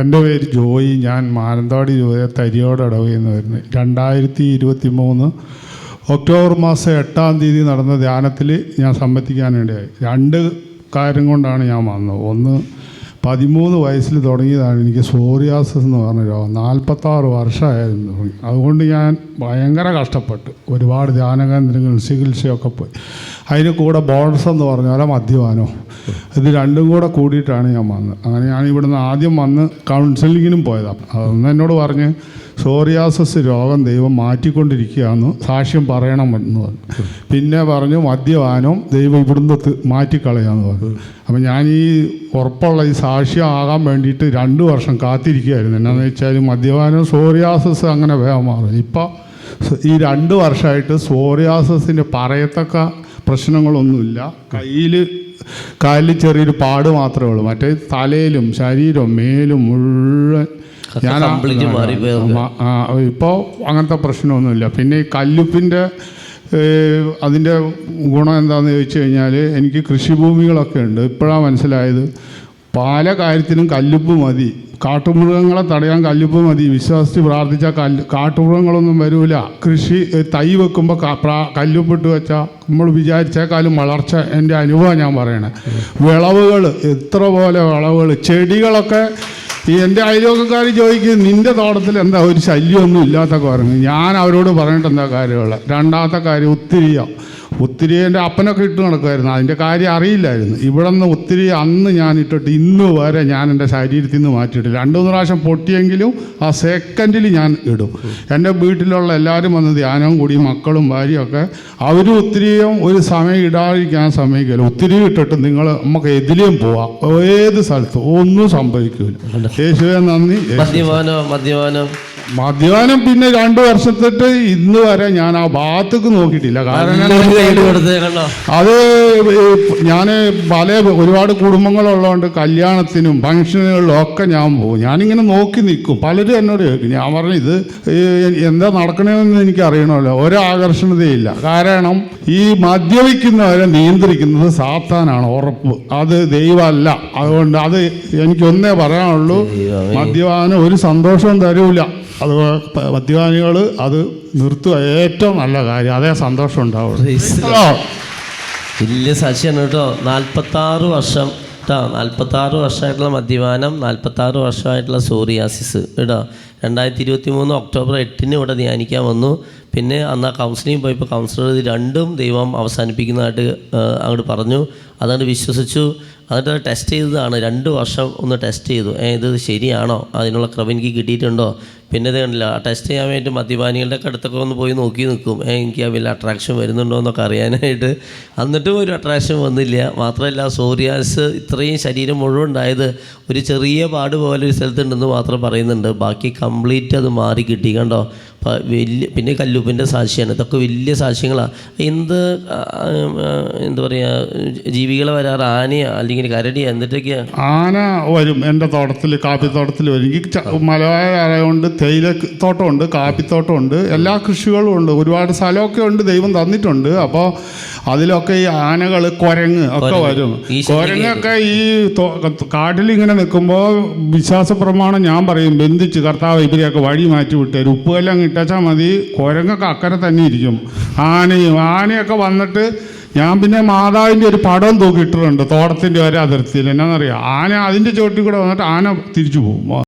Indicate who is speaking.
Speaker 1: എന്റെ പേര് ജോയി ഞാൻ മാനന്തവാടി ജോയി തരിയോട് ഇടവയിൽ നിന്ന് വരുന്നത് രണ്ടായിരത്തി ഇരുപത്തി മൂന്ന് ഒക്ടോബർ മാസം എട്ടാം തീയതി നടന്ന ധ്യാനത്തിൽ ഞാൻ സംബന്ധിക്കാൻ വേണ്ടിയായി. രണ്ട് കാര്യം കൊണ്ടാണ് ഞാൻ വന്നത്. ഒന്ന് പതിമൂന്ന് വയസ്സിൽ തുടങ്ങിയതാണ് എനിക്ക് സോറിയാസിസ് എന്ന് പറഞ്ഞ രോഗം. നാൽപ്പത്താറ് വർഷമായിരുന്നു തുടങ്ങി. അതുകൊണ്ട് ഞാൻ ഭയങ്കര കഷ്ടപ്പെട്ടു. ഒരുപാട് ധ്യാന കേന്ദ്രങ്ങളിൽ ചികിത്സയൊക്കെ പോയി. അതിന് കൂടെ ബോൺസ് എന്ന് പറഞ്ഞാലോ മദ്യപാനോ. ഇത് രണ്ടും കൂടെ കൂടിയിട്ടാണ് ഞാൻ വന്നത്. അങ്ങനെ ഞാൻ ഇവിടുന്ന് ആദ്യം വന്ന് കൗൺസിലിങ്ങിനും പോയതാണ് അതൊന്ന് എന്നോട് പറഞ്ഞ് സോറിയാസസ് രോഗം ദൈവം മാറ്റിക്കൊണ്ടിരിക്കുകയെന്ന് സാക്ഷ്യം പറയണമെന്ന് പറഞ്ഞു. പിന്നെ പറഞ്ഞു മദ്യപാനം ദൈവം ഇവിടുന്ന് മാറ്റിക്കളയാന്ന് പറഞ്ഞു. അപ്പം ഞാൻ ഈ ഉറപ്പുള്ള ഈ സാക്ഷ്യം ആകാൻ വേണ്ടിയിട്ട് രണ്ട് വർഷം കാത്തിരിക്കുകയായിരുന്നു. എന്നാന്ന് വെച്ചാൽ മദ്യപാനം സോറിയാസസ് അങ്ങനെ വേഗം മാറും. ഇപ്പം ഈ രണ്ട് വർഷമായിട്ട് സോറിയാസസിന്റെ പറയത്തക്ക പ്രശ്നങ്ങളൊന്നുമില്ല. കയ്യിൽ കാലിൽ ചെറിയൊരു പാട് മാത്രമേ ഉള്ളൂ. മറ്റേ തലയിലും ശരീരവും മേലും മുഴുവൻ
Speaker 2: ഞാൻ.
Speaker 1: ഇപ്പോൾ അങ്ങനത്തെ പ്രശ്നമൊന്നുമില്ല. പിന്നെ ഈ കല്ലുപ്പിന്റെ അതിന്റെ ഗുണം എന്താണെന്ന് ചോദിച്ചു കഴിഞ്ഞാൽ എനിക്ക് കൃഷിഭൂമികളൊക്കെ ഉണ്ട്. ഇപ്പോഴാണ് മനസ്സിലായത്. പല കാര്യത്തിനും കല്ലുപ്പ് മതി. കാട്ടുമൃഗങ്ങളെ തടയാൻ കല്ലുപ്പ് മതി. വിശ്വസിച്ച് പ്രാർത്ഥിച്ചാൽ കല്ല് കാട്ടുമൃഗങ്ങളൊന്നും വരൂല. കൃഷി തൈ വെക്കുമ്പോൾ കല്ലുപ്പിട്ട് വെച്ചാൽ നമ്മൾ വിചാരിച്ചേക്കാളും വളർച്ച എന്റെ അനുഭവം ഞാൻ പറയണേ. വിളവുകൾ എത്ര പോലെ വിളവുകൾ ചെടികളൊക്കെ ഈ എന്റെ അയൽവക്കക്കാർ ചോദിക്കും നിന്റെ തോട്ടത്തിൽ എന്താ ഒരു ശല്യമൊന്നും ഇല്ലാത്ത കാര്യങ്ങൾ? ഞാൻ അവരോട് പറഞ്ഞിട്ട് എന്താ കാര്യമുള്ള രണ്ടാമത്തെ കാര്യം ഒത്തിരിയോ. ഒത്തിരി എന്റെ അപ്പനൊക്കെ ഇട്ട് നടക്കുമായിരുന്നു. അതിന്റെ കാര്യം അറിയില്ലായിരുന്നു. ഇവിടെ നിന്ന് ഒത്തിരി അന്ന് ഞാൻ ഇട്ടിട്ട് ഇന്ന് വരെ ഞാൻ എന്റെ ശരീരത്തിൽ നിന്ന് മാറ്റിയിട്ടില്ല രണ്ട് മൂന്ന് പ്രാവശ്യം പൊട്ടിയെങ്കിലും ആ സെക്കൻഡിൽ ഞാൻ ഇടും. എന്റെ വീട്ടിലുള്ള എല്ലാവരും വന്ന് ധ്യാനവും കൂടി മക്കളും ഭാര്യയൊക്കെ അവരും ഒത്തിരിയും ഒരു സമയം ഇടാതിരിക്കാൻ സമയമില്ല ഒത്തിരി ഇട്ടിട്ട് നിങ്ങൾ നമുക്ക് എതിലെയും പോവാം. ഏത് സ്ഥലത്തും ഒന്നും സംഭവിക്കില്ല യേശുവെ നന്ദി.
Speaker 2: മദ്യപാനോ മദ്യപാനം.
Speaker 1: മദ്യപാനം പിന്നെ രണ്ടു വർഷത്തിട്ട് ഇന്ന് വരെ ഞാൻ ആ ഭാഗത്തേക്ക് നോക്കിയിട്ടില്ല. കാരണം അത് ഞാൻ പല ഒരുപാട് കുടുംബങ്ങളുള്ളതുകൊണ്ട് കല്യാണത്തിനും ഫംഗ്ഷനുകളിലും ഒക്കെ ഞാൻ പോകും. ഞാനിങ്ങനെ നോക്കി നിൽക്കും. പലരും എന്നോട് ചോദിക്കും. ഞാൻ പറഞ്ഞു ഇത് എന്താ നടക്കണമെന്ന് എനിക്ക് അറിയണമല്ലോ. ഒരാകർഷണതയില്ല. കാരണം ഈ മദ്യപിക്കുന്നവരെ നിയന്ത്രിക്കുന്നത് സാത്താനാണ് ഉറപ്പ്. അത് ദൈവമല്ല. അതുകൊണ്ട് അത് എനിക്കൊന്നേ പറയാനുള്ളൂ. മദ്യപാനം ഒരു സന്തോഷവും തരൂല. അത് മദ്യപാനികൾ അത് നിർത്തുക. ഏറ്റവും നല്ല കാര്യം. അതേ സന്തോഷം ഉണ്ടാവുള്ളൂ.
Speaker 2: വലിയ സാക്ഷിയാണ് കേട്ടോ. നാൽപ്പത്താറ് വർഷം കേട്ടോ നാൽപ്പത്താറ് വർഷമായിട്ടുള്ള മദ്യപാനം നാൽപ്പത്താറ് വർഷമായിട്ടുള്ള സോറിയാസിസ് കേട്ടോ രണ്ടായിരത്തി ഇരുപത്തി മൂന്ന് ഒക്ടോബർ എട്ടിന് ഇവിടെ ധ്യാനിക്കാൻ വന്നു. പിന്നെ അന്ന് ആ കൗൺസിലിംഗ് പോയപ്പോൾ കൗൺസിലർ രണ്ടും ദൈവം അവസാനിപ്പിക്കുന്നതായിട്ട് അങ്ങോട്ട് പറഞ്ഞു. അതുകൊണ്ട് വിശ്വസിച്ചു. എന്നിട്ട് ടെസ്റ്റ് ചെയ്തതാണ് രണ്ട് വർഷം ഒന്ന് ടെസ്റ്റ് ചെയ്തു ഇത് ശരിയാണോ അതിനുള്ള ക്രമം എനിക്ക് കിട്ടിയിട്ടുണ്ടോ പിന്നെ ഇത് കണ്ടില്ല ടെസ്റ്റ് ചെയ്യാൻ വേണ്ടി മദ്യപാനികളുടെ അടുത്തൊക്കെ ഒന്ന് പോയി നോക്കി നിൽക്കും എനിക്ക് ആ വലിയ അട്രാക്ഷൻ വരുന്നുണ്ടോ എന്നൊക്കെ അറിയാനായിട്ട് എന്നിട്ടും ഒരു അട്രാക്ഷൻ വന്നില്ല മാത്രമല്ല സോറിയാസ് ഇത്രയും ശരീരം മുഴുവൻ ഉണ്ടായത് ഒരു ചെറിയ പാട് പോലെ ഒരു സ്ഥലത്തുണ്ടെന്ന് മാത്രം പറയുന്നുണ്ട് ബാക്കി കംപ്ലീറ്റ് അത് മാറി കിട്ടി കണ്ടോ വലിയ പിന്നെ കല്ലുപ്പിന്റെ സാക്ഷിയാണ് ഇതൊക്കെ വലിയ സാക്ഷ്യങ്ങളാണ് എന്ത് എന്താ പറയുക ജീവികളെ വരാറ് ആനയാ അല്ലെങ്കിൽ കരടി എന്നിട്ടൊക്കെയാ?
Speaker 1: ആന വരും എന്റെ തോട്ടത്തിൽ കാപ്പിത്തോട്ടത്തിൽ വരും. എനിക്ക് ച- മലയാളമായതുകൊണ്ട് തേയില തോട്ടമുണ്ട് കാപ്പിത്തോട്ടമുണ്ട് എല്ലാ കൃഷികളും ഉണ്ട്. ഒരുപാട് സ്ഥലമൊക്കെ ഉണ്ട് ദൈവം തന്നിട്ടുണ്ട്. അപ്പോൾ അതിലൊക്കെ ഈ ആനകൾ കുരങ്ങ് ഒക്കെ വരും. കുരങ്ങൊക്കെ ഈ കാട്ടിൽ ഇങ്ങനെ നിൽക്കുമ്പോൾ വിശ്വാസ പ്രമാണം ഞാൻ പറയും ബന്ധിച്ച് കർത്താവ് ഇവരെയൊക്കെ വഴി മാറ്റി വിട്ടേരും ഉപ്പുകെല്ലാം ഇട്ടാച്ചാൽ മതി. കുരങ്ങൊക്കെ അക്കരെ തന്നെ ഇരിക്കും. ആനയും ആനയൊക്കെ വന്നിട്ട് ഞാൻ പിന്നെ മാതാവിന്റെ ഒരു പടം തൂക്കിയിട്ടുണ്ട് തോട്ടത്തിന്റെ ഒരു അതിർത്തിയിൽ. എന്നാന്നറിയാം? ആന അതിന്റെ ചോട്ടിൽ കൂടെ വന്നിട്ട് ആന തിരിച്ചു പോകും.